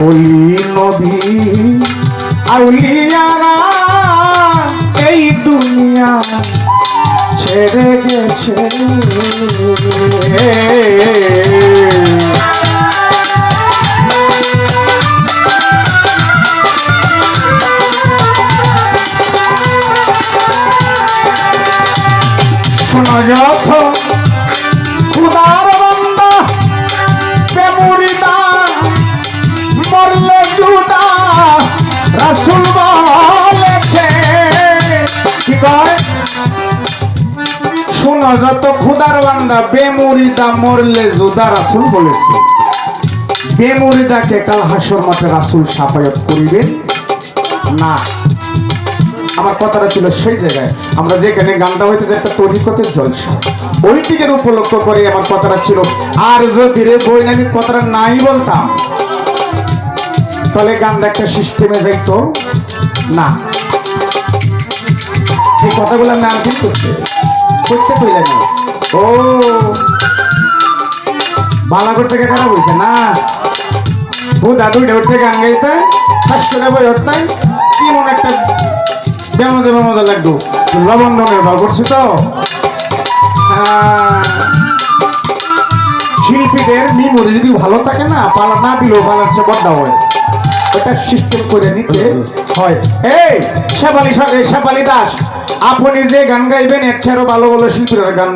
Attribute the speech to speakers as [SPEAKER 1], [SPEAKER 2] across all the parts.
[SPEAKER 1] বলি নবী আউলিয়ারা এই দুনিয়া ছেড়ে গেছে। শোনো যত কি কয়? শোনো, যত খুদার বান্দা, বেমুরিদা মরলে জুদা রাসুল বলেছে। বেমুরিদাকে কাল হাসর মাঠে রাসুল সাফায়ত করিবেন না। আমার কথাটা ছিল সেই জায়গায়। আমরা যেখানে গানটা হইতেছে একটা তরিকতের জলসা। ওই দিকের উপলক্ষ করে আমার কথাটা ছিল। আর যদি রে বই নাকি কথাটা নাই বলতাম, তাহলে গানটা একটা সিস্টেমে যাইতো? না। এই কথাগুলো আমি আনফিল করতে কইলেন না। ও। বালাগড় থেকে খারাপ হয়েছে না। ও দাদু উঠে গান গাইতে ফার্স্ট করে বই কি মনে একটা বেমজা বেমজা লাগতো লবণ রঙের ভাব করছি তো। শিল্পীদের মিমোরি যদি ভালো থাকে না পালা না দিলেও পালার সে বড্ডা হয়। ওটা সিস্টেম করে নিতে হয় এই শেফালি শেফালি দাস। আপনি যে গান গাইবেন এর ছাড়াও ভালো ভালো শিল্পীরা গান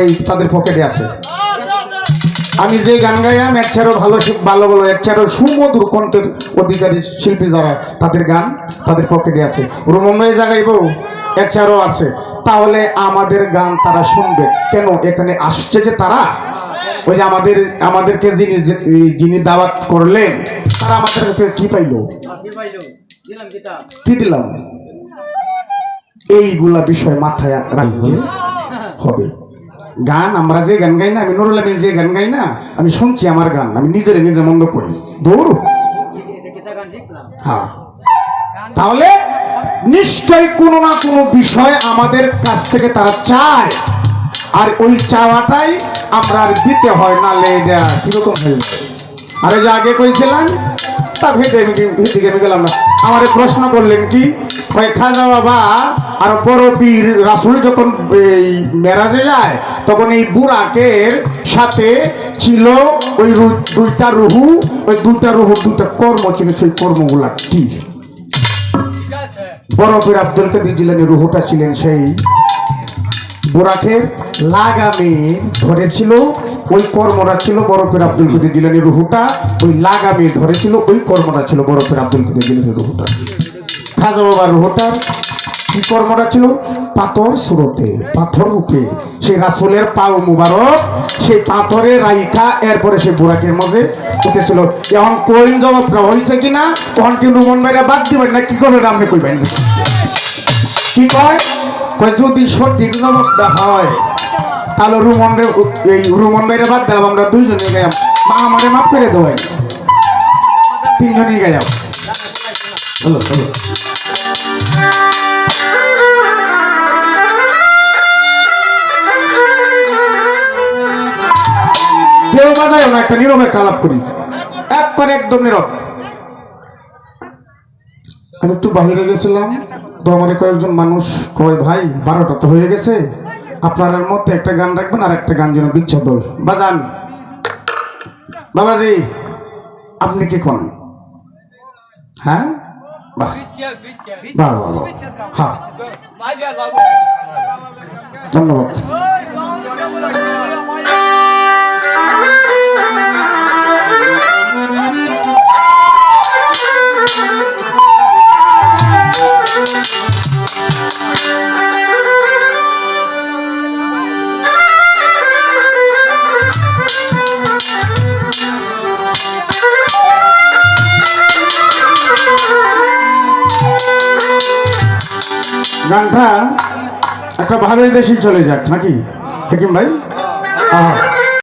[SPEAKER 1] এই তাদের পকেটে আছে। আমি যে গান গাইয়াম এর ছাড়াও ভালো ভালো ভালো এর ছাড়াও সুমধুর কণ্ঠের অধিকারী শিল্পী যারা তাদের গান তাদের পকেটে আছে। রুমময় জাগাইব এর ছাড়াও আছে। তাহলে আমাদের গান তারা শুনবে। কেন? এখানে আসছে যে তারা। ওই যে আমাদের আমাদেরকে যিনি যিনি দাওয়াত করলেন তারা আমাদের কাছে কি পাইলো? কি দিলাম? এইগুলা বিষয় মাথায় রাখতে হবে। গান আমরা যে গান গাই না আমি নুরুল আমিন যে গান গাই না আমি শুনছি আমার গান আমি নিজের নিজে মন্দ করি। দূর হ্যাঁ। তাহলে নিশ্চয় কোনো না কোনো বিষয় আমাদের কাছ থেকে তারা চায়। আর ওই চাওয়াটাই আমরা দিতে হয় না লেডা কীরকম হয়ে যায়? আরে যে আগে কইছিলাম, তা ভেটে ভেটে গেলাম না। আমারে প্রশ্ন করলেন কি, কয়, খাজা বাবা, আর বড় পীর রাসুল যখন এই মেরাজে যায়, তখন এই বুড়াকের সাথে ছিল ওই দুইটা রুহু, ওই দুইটা রুহু দুইটা কর্ম ছিল, সেই কর্মগুলা কি? বড় পীর আব্দুল কাদের জিলানি রুহুটা ছিলেন সেই বোরাকের লাগামে ধরেছিল ওই কর্মরা ছিল বরফের আব্দুল কাদের জিলানি রুহুটা, ওই লাগামে ধরেছিল, ওই কর্মটা ছিল বরফের আব্দুল কাদের জিলানি রুহুটা। খাজা বাবার রুহুটার কি কর্মটা ছিল? পাথর স্রোতে, পাথর রূপে সেই রাসুলের পাও মুবারক, সেই পাথরে রাইখা, এরপরে সেই বুড়াকের মাঝে উঠেছিল। এখন কোয়েন জবাবটা হয়েছে কিনা, তখন কি রুমন ভাইরা বাদ দিবেন না, কি করবেন আপনি কইবেন? কি কয়, যদি সঠিক জবাবটা হয় তাহলে রুমন এই রুমন ভাইরে বাদ দিলাম, আমরা দুইজনে গায়াম মা আমারে মাফ করে দেওয়াই তিনজনই গায়াম হলো হলো কেউ বাজায় না, একটা নীরব একটা আলাপ করি। এক করে একদম নীরব। আমি একটু বাহিরে গেছিলাম, তো আমার কয়েকজন মানুষ কয়, ভাই, বারোটা তো হয়ে গেছে। আপনার মধ্যে একটা গান রাখবেন আর একটা গান যেন বিচ্ছেদ হয়। বাজান। বাবাজি, আপনি কি কোন হ্যাঁ? বাহ বাহ বাহ। হ্যাঁ। ধন্যবাদ। গানটা একটা বাহাদুরি দেশে চলে যাক নাকি? হাকিম ভাই? আহা।